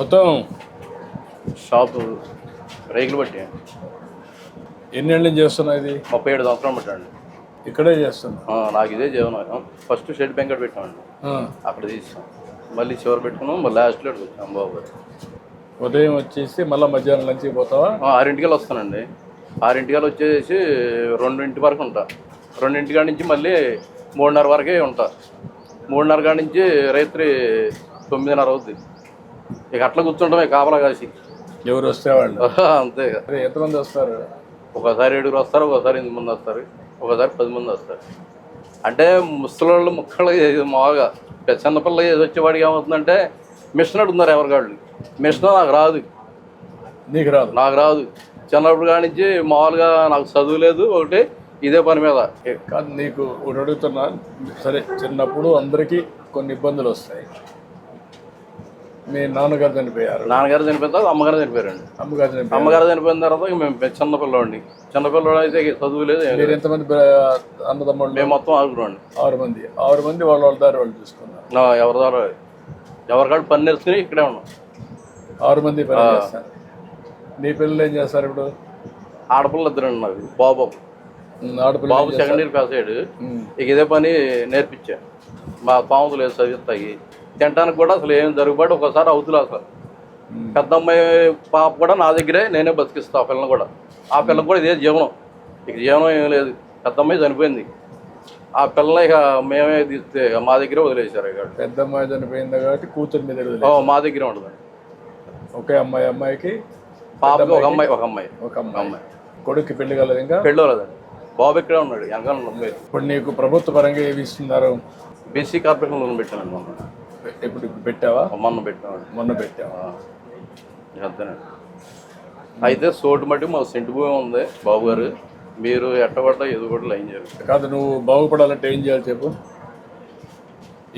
మొత్తం షాపు రేకులు బట్టి ఎన్నేళ్ళ నుంచి చేస్తున్నా ఇది? ముప్పై ఏడు సంవత్సరాలు పెట్టండి ఇక్కడే చేస్తున్నా నాకు ఇదే జీవనం ఫస్ట్ షెడ్ బెంకట్ పెట్టామండి. అక్కడ తీసాం. మళ్ళీ చివరి పెట్టుకున్నాం మళ్ళీ లాస్ట్లో వచ్చాం బాబు ఉదయం వచ్చేసి మళ్ళీ మధ్యాహ్నం లంచ్కి పోతావా? ఆరింటికల్ వస్తానండి. ఆరింటికల్ వచ్చేసి రెండింటి వరకు ఉంటా. రెండింటి కాడి నుంచి మళ్ళీ మూడున్నర వరకే ఉంటా. మూడున్నర కాడి నుంచి రాత్రి తొమ్మిదిన్నర అవుద్ది. ఇక అట్లా కూర్చుంటామే కాపలా కాసి. ఎవరు వస్తే వాళ్ళు? అంతే ఎంతమంది వస్తారు? ఒకసారి ఏడుగురు వస్తారు ఒకసారి ఎనిమిది మంది వస్తారు ఒకసారి పది మంది వస్తారు. అంటే ముసలోళ్ళు ముక్కలు మామూలుగా. చిన్నపిల్ల ఏది వచ్చేవాడికి ఏమవుతుందంటే మిషన్ అడుగుతున్నారు ఎవరికాళ్ళు మిషన్ నాకు రాదు. నీకు రాదు? నాకు రాదు. చిన్నప్పుడు కాడి నుంచి మామూలుగా నాకు చదువు లేదు ఒకటి ఇదే పని మీద. కాదు నీకు ఒకటి అడుగుతున్నా. సరే చిన్నప్పుడు అందరికీ కొన్ని ఇబ్బందులు వస్తాయి. మీ నాన్నగారు చనిపోయారు. నాన్నగారు చనిపోయిన తర్వాత అమ్మగారు చనిపోయారండి. అమ్మగారు చనిపోయారు. అమ్మగారు చనిపోయిన తర్వాత ఇక మేము చిన్నపిల్లవాడిని. చిన్నపిల్లవాడు అయితే చదువు లేదు. మీరు ఎంతమంది అన్నదమ్ముళ్ళు? మేము మొత్తం ఆగురండి ఆరు మంది. ఆరు మంది వాళ్ళ వాళ్ళ దారి వాళ్ళు చూసుకున్నారు. ఎవరి ద్వారా ఎవరికాడు పని నేర్చుకుని ఇక్కడే ఉన్నాం. ఆరు మంది పని చేస్తారు. నీ పిల్లలు ఏం చేస్తారు ఇప్పుడు? ఆడపిల్ల ఇద్దరండి నాకు బాబు. ఆడపిల్ల బాబు సెకండ్ ఇయర్ పాస్ అయ్యాడు. ఇక ఇదే పని నేర్పించా మా పాముతులు లేదు చదివిస్తాయి. తినడానికి కూడా అసలు ఏం జరుగుబాటు. ఒకసారి అవుతులే అసలు. పెద్ద అమ్మాయి పాప కూడా నా దగ్గరే నేనే బతికిస్తా ఆ పిల్లని కూడా. ఆ పిల్లకి కూడా ఇదే జీవనం. ఇక జీవనం ఏం లేదు. పెద్ద అమ్మాయి చనిపోయింది. ఆ పిల్లని ఇక మేమే తీస్తే మా దగ్గరే వదిలేశారు ఇక. పెద్ద అమ్మాయి చనిపోయింది కాబట్టి కూతురు మీద. ఓ, మా దగ్గరే ఉండదు ఒకే అమ్మాయి అమ్మాయికి పాపకి ఒక అమ్మాయి ఒక అమ్మాయి. ఒక అమ్మాయి. అమ్మాయి. కొడుక్కి పెళ్ళి కలదు ఇంకా? పెళ్ళోలేదండి బాబు ఇక్కడే ఉన్నాడు నొప్పి ఇప్పుడు నీకు ప్రభుత్వ పరంగా ఏమి ఇస్తున్నారు? బీసీ కార్పొరేషన్ లోన్ పెట్టానండి మొన్న. ఇప్పుడు ఇప్పుడు పెట్టావా? మొన్న పెట్టామండి మొన్న పెట్టావా? అయితే సోటు మట్టి మా సెంటు భూమి ఉంది బాబు గారు. మీరు ఎట్టబడ్డా ఎదు కూడా లైన్ చేయాలి. కాదు నువ్వు బాగుపడాలంటే ఏం చేయాలి చెప్పు?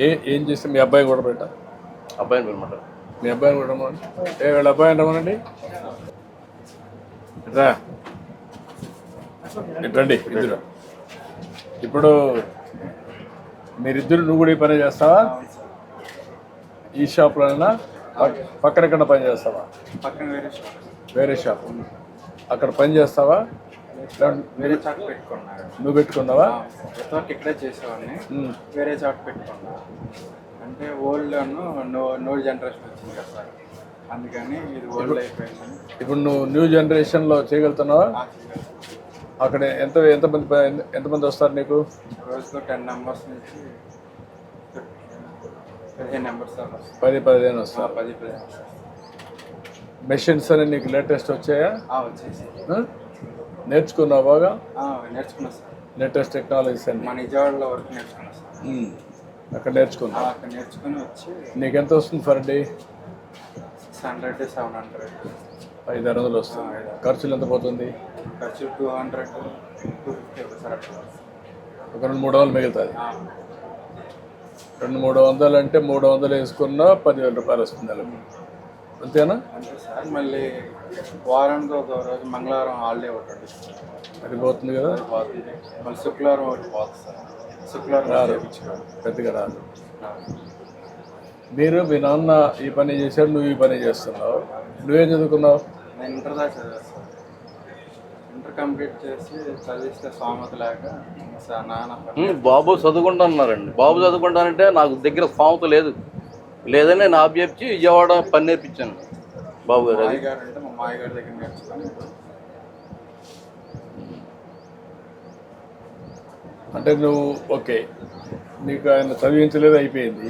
ఏ ఏం చేస్తే మీ అబ్బాయి కూడా పెట్టా? అబ్బాయిని అనమాట మీ అబ్బాయిని కూడా రమ్మనండి ఏ వీళ్ళ అబ్బాయిని రమ్మనండి. రా. రండి ఇద్దరు. ఇప్పుడు మీరిద్దరు నువ్వు కూడా ఈ పని చేస్తావా? ఈ షాప్లోనైనా పక్- పక్కన ఎక్కడ పని చేస్తావా? పక్కన వేరే షాప్. వేరే షాప్. అక్కడ పని చేస్తావా? వేరే చాట్ పెట్టుకున్నారు నువ్వు పెట్టుకున్నావా? ఎంతవరకు ఇక్కడే చేసేవాడిని. వేరే చాట్ పెట్టుకున్నా. అంటే ఓల్డ్ నో నో జనరేషన్ వచ్చింది కదా సార్. అందుకని ఇది ఓల్డ్ అయిపోయిందని. ఇప్పుడు నువ్వు న్యూ జనరేషన్లో చేయగలుగుతున్నావా. అక్కడ ఎంత ఎంతమంది ఎంతమంది వస్తారు నీకు? రోజుకు టెన్ నెంబర్స్ నుంచి పదిహేను నెంబర్స్ దాకా వస్తాయి. పది పదిహేను ఆ, వస్తారు పది పదిహేను వస్తాయి. మెషిన్స్ అని నీకు లేటెస్ట్ వచ్చాయా? నేర్చుకున్నావు బాగా? నేర్చుకున్నా సార్. లేటెస్ట్ టెక్నాలజీస్ అన్ని. మా నిజవాడలో వరకు నేర్చుకున్నా సార్. అక్కడ ఆ, నేర్చుకున్నావు అక్కడ నేర్చుకుని వచ్చి నీకు ఎంత వస్తుంది per day six hundred seven hundred. ఐదు ఆరు వందలు వస్తుంది. ఖర్చులు ఎంత పోతుంది? ఖర్చు two hundred two fifty sir అట్లా. ఒక రెండు మూడు వందలు మిగులుతుంది. రెండు మూడు వందలు అంటే మూడు వందలు వేసుకున్నా పదివేల రూపాయలు వస్తుంది నెలకు. అంతేనా? అంతే సార్ మళ్ళీ వారానికి ఒక రోజు మంగళవారం హాలిడే ఒకటి. అది పోతుంది కదా? పోతుంది మళ్ళీ శుక్రవారం ఒకటి పోతుంది సార్. శుక్రవారం చేయించుకోవాలి. పెద్దగా రాదు. మీరు మీ నాన్న ఈ పని చేశాడు నువ్వు ఈ పని చేస్తున్నావు. నువ్వేం చదువుకున్నావు? నేను ఇంటర్ దాకా చదివాను ఇంటర్ కంప్లీట్ చేసి చదివిస్తే స్వామత లేక నాన్న బాబు చదువుకుంటున్నారండి. బాబు చదువుకుంటానంటే నాకు దగ్గర స్థామత లేదు. లేదని నేను ఆబ్జెప్చి విజయవాడ పని నేర్పించాను. బాబు గారు అది. అంటే మా దగ్గర నేర్చుకొని అంటే నువ్వు ఓకే నీకు ఆయన చదివించలేదు అయిపోయింది.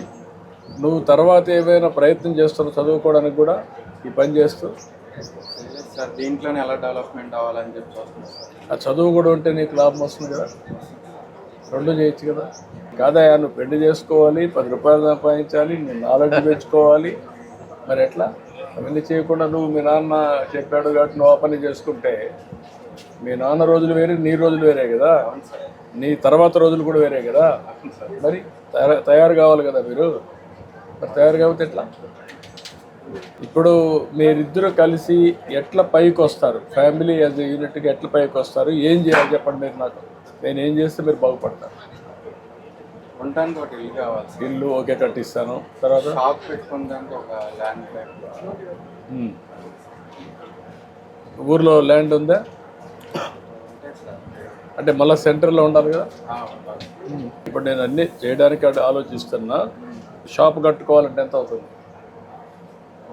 నువ్వు తర్వాత ఏమైనా ప్రయత్నం చేస్తున్నావు చదువుకోవడానికి కూడా ఈ పని చేస్తూ? సార్ దీంట్లోనే ఎలా డెవలప్మెంట్ అవ్వాలని చెప్పి ఆ చదువు కూడా ఉంటే నీకు లాభం వస్తుంది కదా. రెండు చేయొచ్చు కదా. కాదయా నువ్వు పెళ్ళి చేసుకోవాలి పది రూపాయలు సంపాదించాలి నీ నాలెడ్జ్ పెంచుకోవాలి. మరి ఎట్లా? అవన్నీ చేయకుండా నువ్వు మీ నాన్న చెప్పాడు కాబట్టి నువ్వు ఆ పని చేసుకుంటే మీ నాన్న రోజులు వేరే నీ రోజులు వేరే కదా. నీ తర్వాత రోజులు కూడా వేరే కదా. మరి తయారు తయారు కావాలి కదా మీరు? మరి తయారు కాకపోతే ఎట్లా? ఇప్పుడు మీరిద్దరు కలిసి ఎట్లా పైకి వస్తారు? ఫ్యామిలీ యాజ్ యూనిట్గా ఎట్లా పైకి వస్తారు? ఏం చేయాలి చెప్పండి మీరు నాకు. నేను ఏం చేస్తే మీరు బాగుపడతారు? ఉండడానికి ఒకటి ఇల్లు కావాలి ఇల్లు ఓకే కట్టిస్తాను. తర్వాత? షాప్ పెట్టుకోవడానికి ఒక ల్యాండ్. ఊర్లో ల్యాండ్ ఉందా? అంటే మళ్ళీ సెంటర్లో ఉండాలి కదా. ఇప్పుడు నేను అన్ని చేయడానికి ఆలోచిస్తున్నా. షాప్ కట్టుకోవాలంటే ఎంత అవుతుంది? ఒక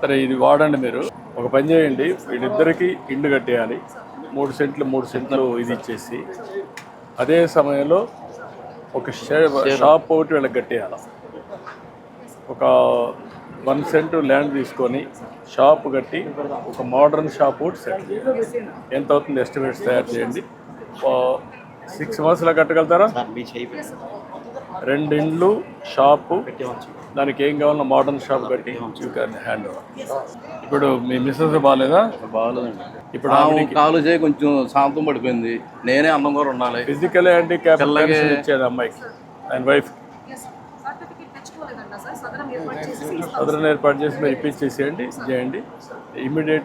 సరే ఇది వాడండి మీరు. ఒక పని చేయండి. వీళ్ళిద్దరికి ఇల్లు కట్టేయాలి. మూడు సెంట్లు మూడు సెంట్లు ఇది ఇచ్చేసి. అదే సమయంలో ఒక షాప్ ఒకటి వీళ్ళకి కట్టేయాలి. ఒక వన్ సెంట్ ల్యాండ్ తీసుకొని షాప్ కట్టి ఒక మోడర్న్ షాప్ ఒకటి సెట్ చేయాలి. ఎంత అవుతుంది ఎస్టిమేట్స్ తయారు చేయండి. సిక్స్ మంత్స్లో కట్టగలుగుతారా? రెండు ఇండ్లు షాపు దానికి ఏం కావాలన్నా మోడర్న్ షాప్ కట్టి క్యాన్ హ్యాండ్ ఓవర్ ఇప్పుడు మీ మిస్సెస్ బాగాలేదా బాగోలేదండి. ఇప్పుడు ఆమె కాలు చేయి కొంచెం శాంతం పడిపోయింది. నేనే అందం కూడా ఉండాలి ఫిజికల్ హ్యాండిక్యాప్ ఇచ్చేది అమ్మాయికి ఆయన వైఫ్ సర్టిఫికేట్ తెచ్చుకోలేదన్నా సార్ సదరం ఏర్పాటు చేసి సదరన్ ఏర్పాటు చేసి మీరు ఇప్పించేసేయండి చేయండి. ఇమీడియట్